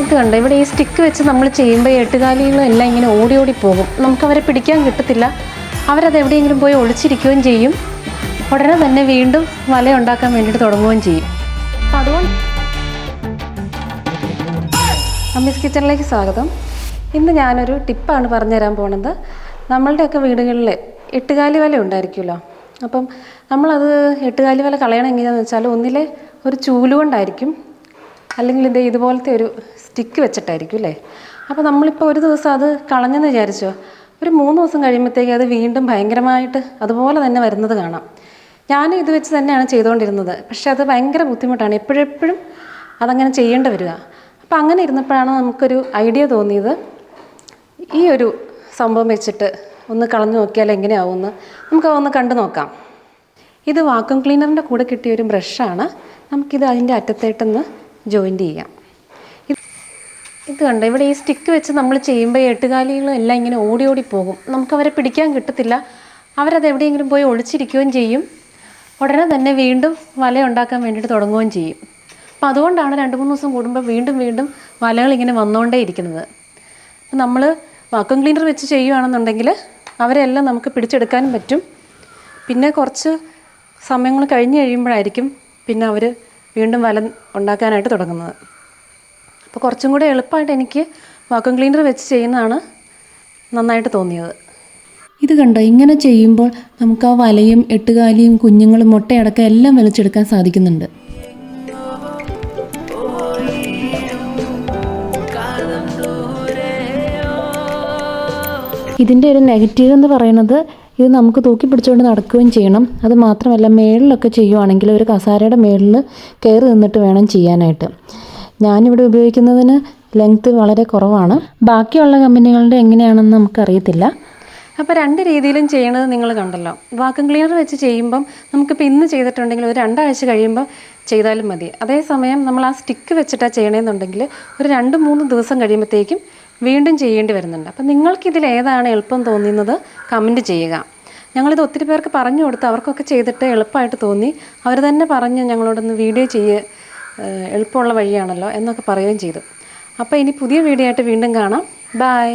ഇത് കണ്ടോ? ഇവിടെ ഈ സ്റ്റിക്ക് വെച്ച് നമ്മൾ ചെയ്യുമ്പോൾ എട്ടുകാലികളും എല്ലാം ഇങ്ങനെ ഓടി ഓടി പോകും. നമുക്ക് അവരെ പിടിക്കാൻ കിട്ടത്തില്ല. അവരത് എവിടെയെങ്കിലും പോയി ഒളിച്ചിരിക്കുകയും ചെയ്യും. ഉടനെ തന്നെ വീണ്ടും വല ഉണ്ടാക്കാൻ വേണ്ടിയിട്ട് തുടങ്ങുകയും ചെയ്യും. അപ്പം അതുകൊണ്ട് അമ്മീസ് കിച്ചണിലേക്ക് സ്വാഗതം. ഇന്ന് ഞാനൊരു ടിപ്പാണ് പറഞ്ഞുതരാൻ പോണത്. നമ്മളുടെയൊക്കെ വീടുകളിൽ എട്ടുകാലി വല ഉണ്ടായിരിക്കുമല്ലോ. അപ്പം നമ്മളത് എട്ടുകാലി വല കളയണം എങ്ങനെയാണെന്ന് വെച്ചാൽ ഒന്നിലെ ഒരു ചൂലുകൊണ്ടായിരിക്കും അല്ലെങ്കിൽ ഇത് ഇതുപോലത്തെ ഒരു സ്റ്റിക്ക് വെച്ചിട്ടായിരിക്കും അല്ലേ? അപ്പോൾ നമ്മളിപ്പോൾ ഒരു ദിവസം അത് കളഞ്ഞെന്ന് വിചാരിച്ചോ? ഒരു മൂന്ന് ദിവസം കഴിയുമ്പോഴത്തേക്ക് അത് വീണ്ടും ഭയങ്കരമായിട്ട് അതുപോലെ തന്നെ വരുന്നത് കാണാം. ഞാനും ഇത് വെച്ച് തന്നെയാണ് ചെയ്തുകൊണ്ടിരുന്നത്. പക്ഷേ അത് ഭയങ്കര ബുദ്ധിമുട്ടാണ്. എപ്പോഴെപ്പോഴും അതങ്ങനെ ചെയ്യേണ്ടി വരിക. അപ്പോൾ അങ്ങനെ ഇരുന്നപ്പോഴാണ് നമുക്കൊരു ഐഡിയ തോന്നിയത്. ഈ ഒരു സംഭവം വെച്ചിട്ട് ഒന്ന് കളഞ്ഞു നോക്കിയാൽ എങ്ങനെയാവുമെന്ന് നമുക്ക് അതൊന്ന് കണ്ടു നോക്കാം. ഇത് വാക്വം ക്ലീനറിന്റെ കൂടെ കിട്ടിയ ഒരു ബ്രഷാണ് നമുക്കിത് അതിന്റെ അറ്റത്തായിട്ടൊന്ന് ജോയിന്റ് ചെയ്യാം. ഇത് കണ്ടോ? ഇവിടെ ഈ സ്റ്റിക്ക് വെച്ച് നമ്മൾ ചെയ്യുമ്പോൾ എട്ടുകാലികളും എല്ലാം ഇങ്ങനെ ഓടി ഓടി പോകും. നമുക്ക് അവരെ പിടിക്കാൻ കിട്ടത്തില്ല. അവരത് എവിടെയെങ്കിലും പോയി ഒളിച്ചിരിക്കുകയും ചെയ്യും. ഉടനെ തന്നെ വീണ്ടും വല ഉണ്ടാക്കാൻ വേണ്ടിയിട്ട് തുടങ്ങുകയും ചെയ്യും. അപ്പോൾ അതുകൊണ്ടാണ് രണ്ട് മൂന്ന് ദിവസം കൂടുമ്പോൾ വീണ്ടും വീണ്ടും വലകൾ ഇങ്ങനെ വന്നുകൊണ്ടേ ഇരിക്കുന്നത്. അപ്പം നമ്മൾ വാക്വം ക്ലീനർ വെച്ച് ചെയ്യുകയാണെന്നുണ്ടെങ്കിൽ അവരെല്ലാം നമുക്ക് പിടിച്ചെടുക്കാനും പറ്റും. പിന്നെ കുറച്ച് സമയങ്ങൾ കഴിഞ്ഞ് കഴിയുമ്പോഴായിരിക്കും പിന്നെ അവർ വീണ്ടും വല ഉണ്ടാക്കാനായിട്ട് തുടങ്ങുന്നത്. അപ്പോൾ കുറച്ചും കൂടെ എളുപ്പമായിട്ട് എനിക്ക് വാക്വം ക്ലീനർ വെച്ച് ചെയ്യുന്നതാണ് നന്നായിട്ട് തോന്നിയത്. ഇത് കണ്ടോ? ഇങ്ങനെ ചെയ്യുമ്പോൾ നമുക്ക് ആ വലയും എട്ടുകാലിയും കുഞ്ഞുങ്ങളും മുട്ടയടക്കം എല്ലാം വലിച്ചെടുക്കാൻ സാധിക്കുന്നുണ്ട്. ഇതിന്റെ ഒരു നെഗറ്റീവ് എന്ന് പറയുന്നത് ഇത് നമുക്ക് തൂക്കി പിടിച്ചുകൊണ്ട് നടക്കുകയും ചെയ്യണം. അത് മാത്രമല്ല മേളിലൊക്കെ ചെയ്യുവാണെങ്കിൽ ഒരു കസാരയുടെ മേളിൽ കയറി നിന്നിട്ട് വേണം ചെയ്യാനായിട്ട്. ഞാനിവിടെ ഉപയോഗിക്കുന്നതിന് ലെങ്ത്ത് വളരെ കുറവാണ്. ബാക്കിയുള്ള കമ്പനികളുടെ എങ്ങനെയാണെന്ന് നമുക്കറിയത്തില്ല. അപ്പോൾ രണ്ട് രീതിയിലും ചെയ്യണത് നിങ്ങൾ കണ്ടല്ലോ. വാക്വം ക്ലീനർ വെച്ച് ചെയ്യുമ്പം നമുക്കിപ്പോൾ ഇന്ന് ചെയ്തിട്ടുണ്ടെങ്കിൽ ഒരു രണ്ടാഴ്ച കഴിയുമ്പോൾ ചെയ്താലും മതി. അതേസമയം നമ്മൾ ആ സ്റ്റിക്ക് വെച്ചിട്ടാണ് ചെയ്യണമെന്നുണ്ടെങ്കിൽ ഒരു രണ്ട് മൂന്ന് ദിവസം കഴിയുമ്പോഴത്തേക്കും വീണ്ടും ചെയ്യേണ്ടി വരുന്നുണ്ട്. അപ്പം നിങ്ങൾക്കിതിൽ ഏതാണ് എളുപ്പം തോന്നുന്നത് കമന്റ് ചെയ്യുക. ഞങ്ങളിത് ഒത്തിരി പേർക്ക് പറഞ്ഞു കൊടുത്ത് അവർക്കൊക്കെ ചെയ്തിട്ട് എളുപ്പമായിട്ട് തോന്നി. അവർ തന്നെ പറഞ്ഞ് ഞങ്ങളോടൊന്ന് വീഡിയോ ചെയ്യ് എളുപ്പമുള്ള വഴിയാണല്ലോ എന്നൊക്കെ പറയുകയും ചെയ്തു. അപ്പോൾ ഇനി പുതിയ വീഡിയോ ആയിട്ട് വീണ്ടും കാണാം. ബായ്